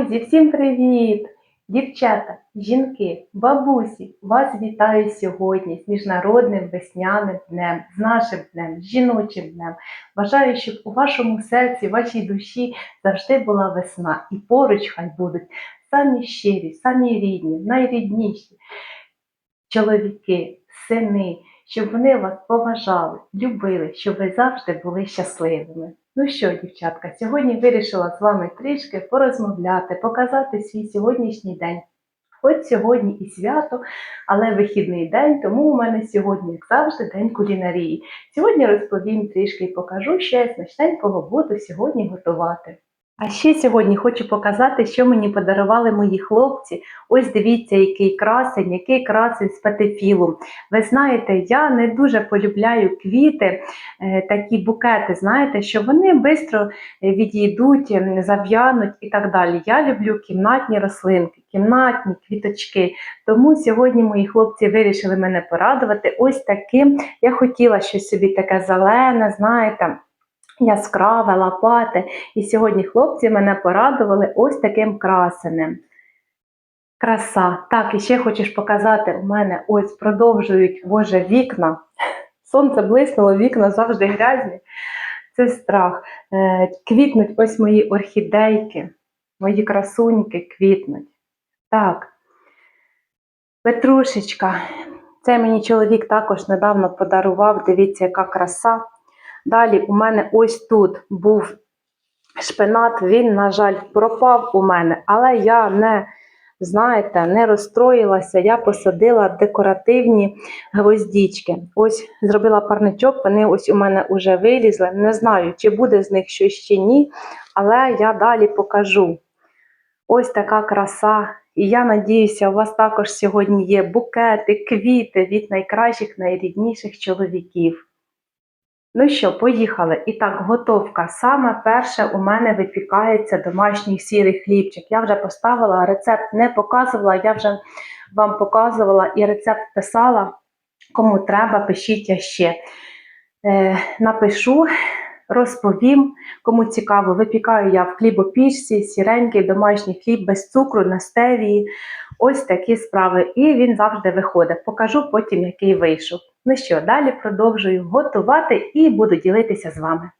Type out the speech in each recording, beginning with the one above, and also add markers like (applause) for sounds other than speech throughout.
Друзі, всім привіт! Дівчата, жінки, бабусі, вас вітаю сьогодні з Міжнародним весняним днем, з нашим днем, з жіночим днем. Бажаю, щоб у вашому серці, вашій душі завжди була весна і поруч хай будуть самі щирі, самі рідні, найрідніші чоловіки, сини, щоб вони вас поважали, любили, щоб ви завжди були щасливими. Ну що, дівчатка, сьогодні вирішила з вами трішки порозмовляти, показати свій сьогоднішній день. Хоч сьогодні і свято, але вихідний день, тому у мене сьогодні, як завжди, день кулінарії. Сьогодні розповім трішки і покажу, що я смачненького буду сьогодні готувати. А ще сьогодні хочу показати, що мені подарували мої хлопці. Ось дивіться, який красень, який красень з петефілу. Ви знаєте, я не дуже полюбляю квіти, е, такі букети, знаєте, що вони швидко відійдуть, зав'януть і так далі. Я люблю кімнатні рослинки, кімнатні квіточки. Тому сьогодні мої хлопці вирішили мене порадувати ось таким. Я хотіла щось собі таке зелене, знаєте. Яскраве, лопате. І сьогодні хлопці мене порадували ось таким красенем. Краса. Так, і ще хочеш показати, у мене ось продовжують боже вікна. (laughs) Сонце блиснуло, вікна завжди грязні. Це страх. Е, квітнуть ось мої орхідейки, мої красуньки квітнуть. Так. Петрушечка. Це мені чоловік також недавно подарував. Дивіться, яка краса. Далі у мене ось тут був шпинат, він, на жаль, пропав у мене, але я не, знаєте, не розстроїлася, я посадила декоративні гвоздічки. Ось зробила парничок, вони ось у мене вже вилізли. Не знаю, чи буде з них щось чи ні, але я далі покажу. Ось така краса. І я надіюся, у вас також сьогодні є букети, квіти від найкращих, найрідніших чоловіків. Ну що, поїхали. І так, готовка. Саме перше у мене випікається домашній сірий хлібчик. Я вже поставила рецепт, не показувала, я вже вам показувала і рецепт писала. Кому треба, пишіть я ще. Е, напишу, розповім. Кому цікаво, випікаю я в хлібопічці, сіренький домашній хліб без цукру, на стевії. Ось такі справи. І він завжди виходить. Покажу потім, який вийшов. Ну що, далі продовжую готувати і буду ділитися з вами.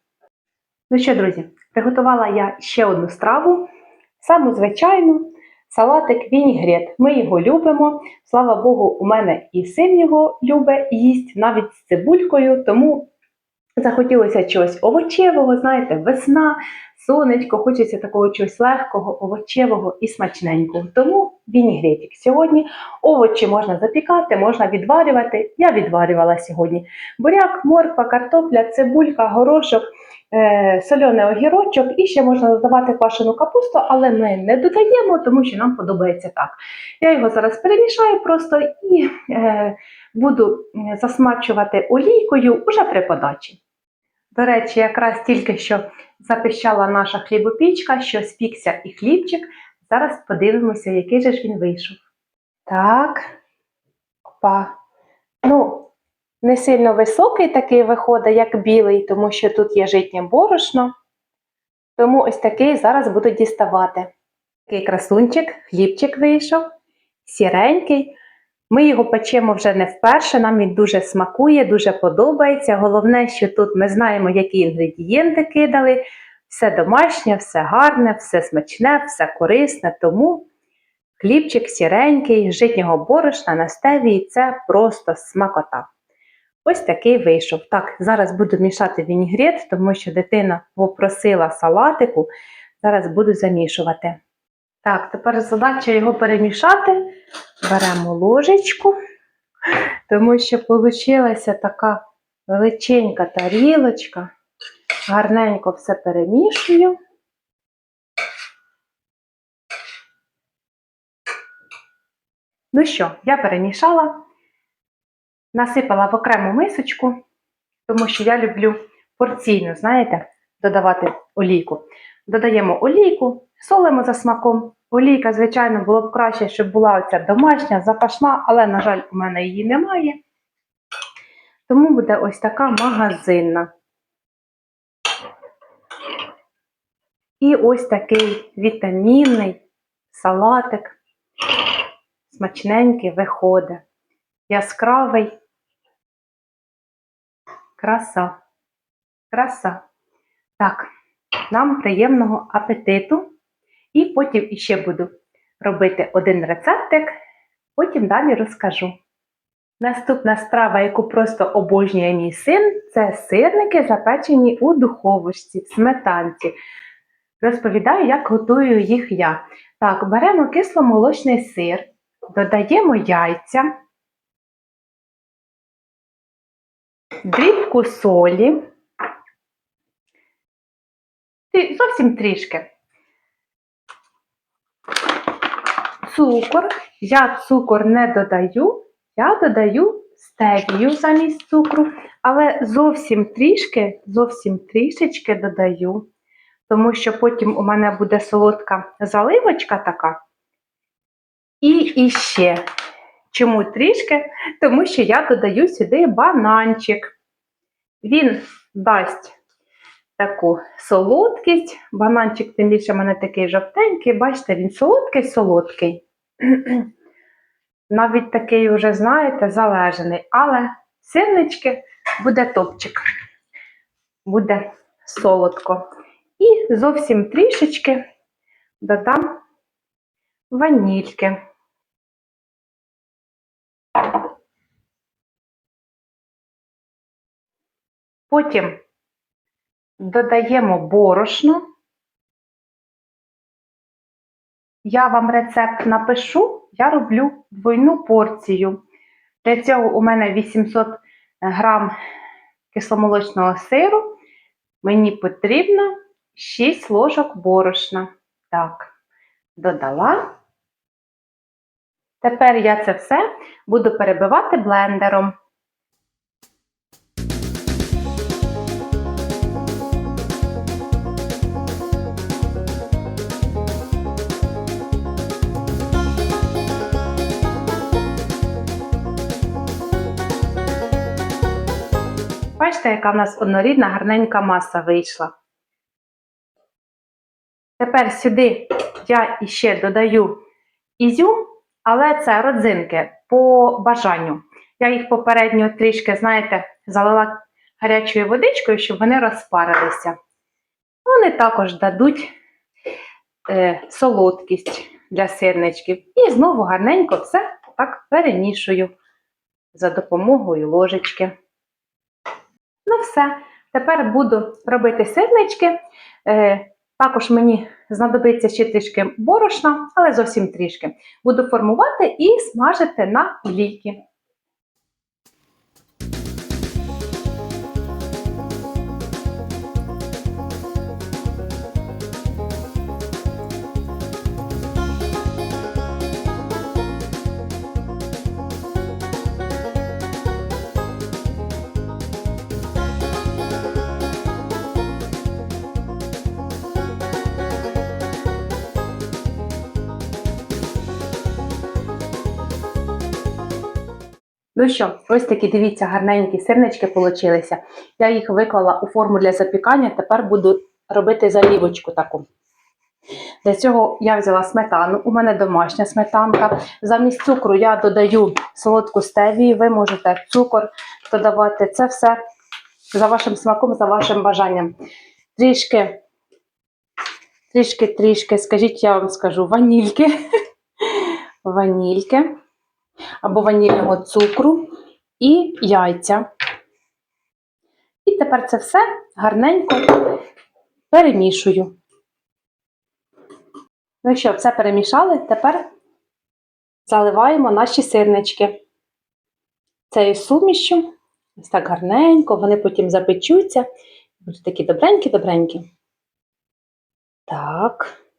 Ну що, друзі, приготувала я ще одну страву, саму звичайну салатик вінігрет. Ми його любимо. Слава Богу, у мене і син його любить їсть, навіть з цибулькою, тому захотілося чогось овочевого, знаєте, весна, сонечко, хочеться такого чогось легкого, овочевого і смачненького. Тому вінігретик. Сьогодні овочі можна запікати, можна відварювати. Я відварювала сьогодні буряк, морква, картопля, цибулька, горошок, е, соляний огірочок і ще можна додавати квашену капусту, але ми не додаємо, тому що нам подобається так. Я його зараз перемішаю просто і е, буду засмачувати олійкою уже при подачі. До речі, якраз тільки що запищала наша хлібопічка, що спікся і хлібчик. Зараз подивимося, який же ж він вийшов. Так. Опа. Ну, не сильно високий такий виходить, як білий, тому що тут є житнє борошно. Тому ось такий зараз буду діставати. Такий красунчик, хлібчик вийшов, сіренький. Ми його печемо вже не вперше, нам він дуже смакує, дуже подобається. Головне, що тут ми знаємо, які інгредієнти кидали. Все домашнє, все гарне, все смачне, все корисне. Тому хлібчик сіренький, житнього борошна на стевії це просто смакота. Ось такий вийшов. Так, зараз буду мішати вінігрет, тому що дитина попросила салатику. Зараз буду замішувати. Так, тепер задача його перемішати. Беремо ложечку, тому що вийшла така величенька тарілочка. Гарненько все перемішую. Ну що, я перемішала, насипала в окрему мисочку, тому що я люблю порційно, знаєте, додавати олійку. Додаємо олійку, солимо за смаком. Олійка, звичайно, було б краще, щоб була оця домашня, запашна, але, на жаль, у мене її немає. Тому буде ось така магазинна. І ось такий вітамінний салатик, смачненький виходить. Яскравий. Краса. Краса. Так, нам приємного апетиту. І потім іще буду робити один рецептик, потім далі розкажу. Наступна страва, яку просто обожнює мій син, це сирники, запечені у духовочці, в сметанці. Розповідаю, як готую їх я. Так, беремо кисломолочний сир, додаємо яйця, дрібку солі, зовсім трішки. Цукор. Я цукор не додаю, я додаю стевію замість цукру, але зовсім трішки, зовсім трішечки додаю, тому що потім у мене буде солодка заливочка така. І іще. Чому трішки? Тому що я додаю сюди бананчик. Він дасть таку солодкість. Бананчик, тим більше в мене такий жовтенький, бачите, він солодкий-солодкий. (clears throat) Навіть такий вже, знаєте, залежений. Але сирнички буде топчик. Буде солодко. І зовсім трішечки додам ванільки. Потім додаємо борошно. Я вам рецепт напишу, я роблю двойну порцію. Для цього у мене 800 грам кисломолочного сиру. Мені потрібно 6 ложок борошна. Так, додала. Тепер я це все буду перебивати блендером. Бачите, яка в нас однорідна гарненька маса вийшла. Тепер сюди я іще додаю ізюм, але це родзинки по бажанню. Я їх попередньо трішки, знаєте, залила гарячою водичкою, щоб вони розпарилися. Вони також дадуть е, солодкість для сирничків. І знову гарненько все так перемішую за допомогою ложечки. Ну, все. Тепер буду робити сирнички. Е, також мені знадобиться ще трішки борошна, але зовсім трішки. Буду формувати і смажити на олійки. Ну що, ось такі, дивіться, гарненькі сирнички получилися. Я їх виклала у форму для запікання, тепер буду робити залівочку таку. Для цього я взяла сметану, у мене домашня сметанка. Замість цукру я додаю солодку стевію, ви можете цукор додавати. Це все за вашим смаком, за вашим бажанням. Трішки, трішки, трішки, скажіть, я вам скажу, ванільки. (laughs) Ванільки або ванільного цукру і яйця. І тепер це все гарненько перемішую. Ну що, все перемішали, тепер заливаємо наші сирнички цією сумішю. Ось так гарненько, вони потім запечуться. Будуть такі добренькі-добренькі. Так.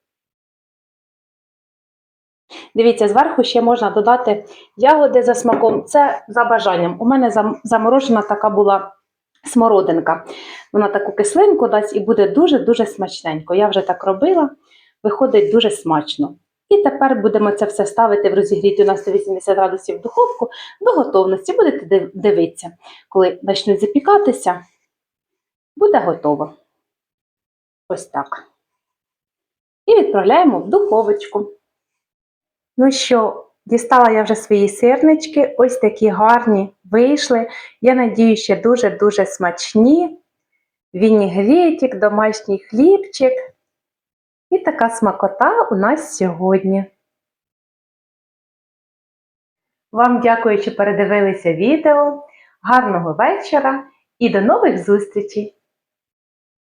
Дивіться, зверху ще можна додати ягоди за смаком. Це за бажанням. У мене заморожена така була смородинка. Вона таку кислинку дасть і буде дуже-дуже смачненько. Я вже так робила, виходить дуже смачно. І тепер будемо це все ставити в розігріту на 180 градусів духовку до готовності. Будете дивитися, коли почнуть запікатися, буде готово. Ось так. і відправляємо в духовочку. Ну що, дістала я вже свої сирнички, ось такі гарні вийшли. Я надію, ще дуже-дуже смачні. Вінігретик, домашній хлібчик. І така смакота у нас сьогодні. Вам дякую, що передивилися відео. Гарного вечора і до нових зустрічей!